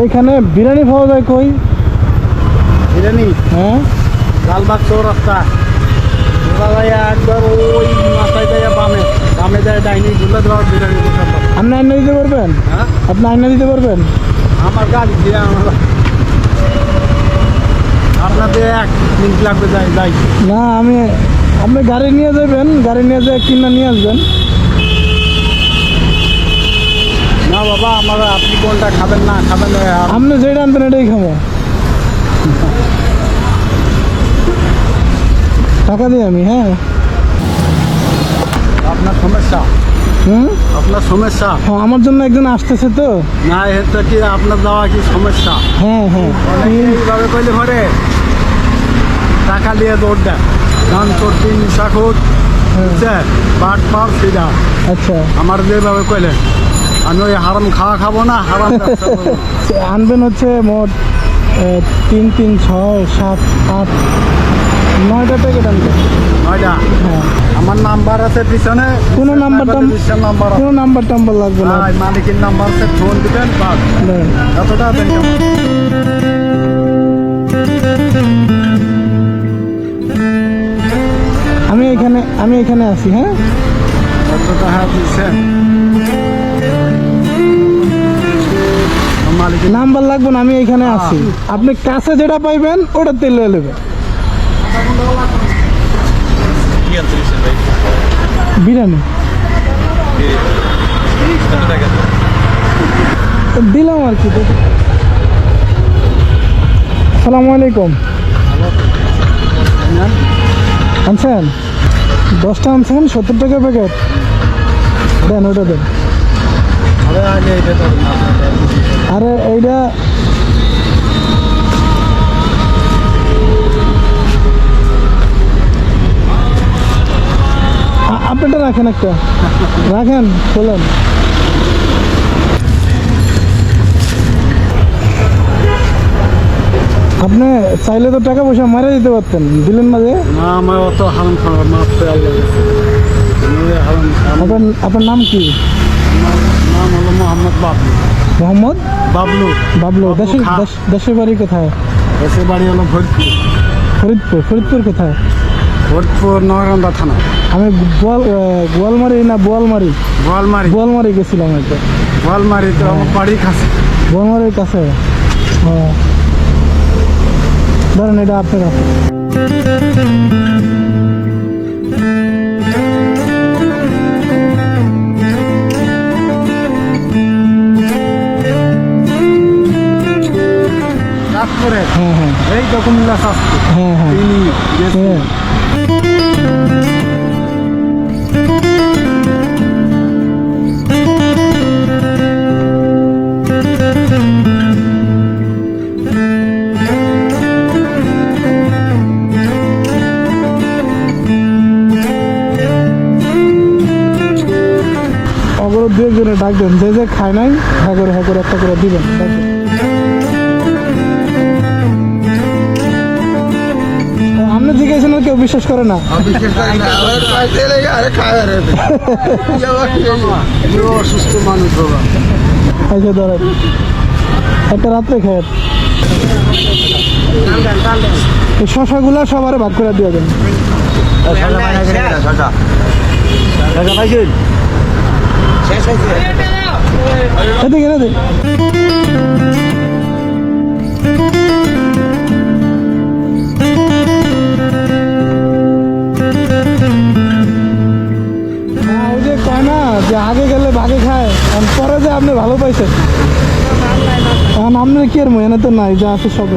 এইখানে বিরিয়ানি পাওয়া যায় কই? বিরিয়ানি? হ্যাঁ? লালবাগ চৌরাস্তা। আপনি আইনা দিতে পারবেন? হ্যাঁ? আপনি আইনা দিতে পারবেন? আমার গাড়ি দিয়ে আমার আপনাদের এক মিনিট লাগবে যাই যাই। না আমি আপনি গাড়ি নিয়ে যাবেন গাড়ি নিয়ে যেয়ে কিনা নিয়ে আসবেন না বাবা আমার আপনি কোনটা খাবেন না খাবেন আপনি যেটা আনবেন এটাই খাব। টাকা দিই আমি হ্যাঁ। আপনার সমস্যা? হুম? আপনার সমস্যা? হ্যাঁ আমার জন্য একজন আসতেছে তো। না এটা কি আপনার যাওয়া কি সমস্যা? হ্যাঁ হ্যাঁ। এইভাবে কইলে ঘরে টাকা দিয়ে দৌড় ধান নিশাখুর বুঝছে পাট পাট সিধা। আচ্ছা। আমার যেভাবে কইলেন। আমি ওই হারাম খাওয়া খাব না হারাম। সে আনবেন হচ্ছে মোট তিন তিন ছয় সাত আট নয়টা প্যাকেট আনবেন। নয়টা? হ্যাঁ। আমার নাম্বার আছে পিছনে। কোনো নাম্বার নাম্বার কোনো নাম্বার টাম্বার লাগবে না। হ্যাঁ, মালিকের নাম্বার আছে ফোন দিবেন বাস। এতটা আমি এখানে আমি এখানে আছি হ্যাঁ? এতটা হ্যাঁ নাম্বার লাগবে না আমি এখানে আছি। আপনি কাছে যেটা পাইবেন ওটা তেলে নেবেন বিরিয়ানি। দিলাম আর কি। সালামু আলাইকুম। আনছেন? দশটা আনছেন সত্তর টাকা প্যাকেট। দেন ওটা দেন। আরে এইটা আপনারটা রাখেন একটা। রাখেন বলেন আপনি চাইলে তো টাকা পয়সা মারা দিতে পারতেন দিলেন না যে? না আমার অত হারাম খাওয়া মাফ করে আল্লাহ আপনার নাম কি? নাম হলো মোহাম্মদ বাবলু। মোহাম্মদ? বাবলু। বাবলু দেশের দেশ- দেশের বাড়ি কোথায়? দেশের বাড়ি হলো ভরপুর ফরিদপুর ফরিদপুর কোথায়? ভরপুর নগরন্দা থানা। আমি গোয়াল গোয়ালমারি না বোয়ালমারি? গোয়ালমারি বোয়ালমারি গেছিলাম একটা গোয়ালমারি তো আমার বাড়ি কাছে। বোয়ালমারির কাছে? ও ধরেন এটা আপনার হ্যাঁ তো কুমিল্লা হ্যাঁ হ্যাঁ। হ্যাঁ দেন যে যে খায় নাই হ্যাঁ করে হ্যাঁ করে একটা করে দিবেন ডাকবেন। কেউ বিশ্বাস করে না। অসুস্থ মানুষ বাবা। আচ্ছা একটা রাত্রে খেয়ে। এই শশাগুলো সবার ভাগ করে দিয়ে দেন। এদিকে এদিকে। না, আগে গেলে ভাগে খায়। পরে যে আপনি ভালো পাইছেন। আপনার কি আর তো নাই, যা আছে সব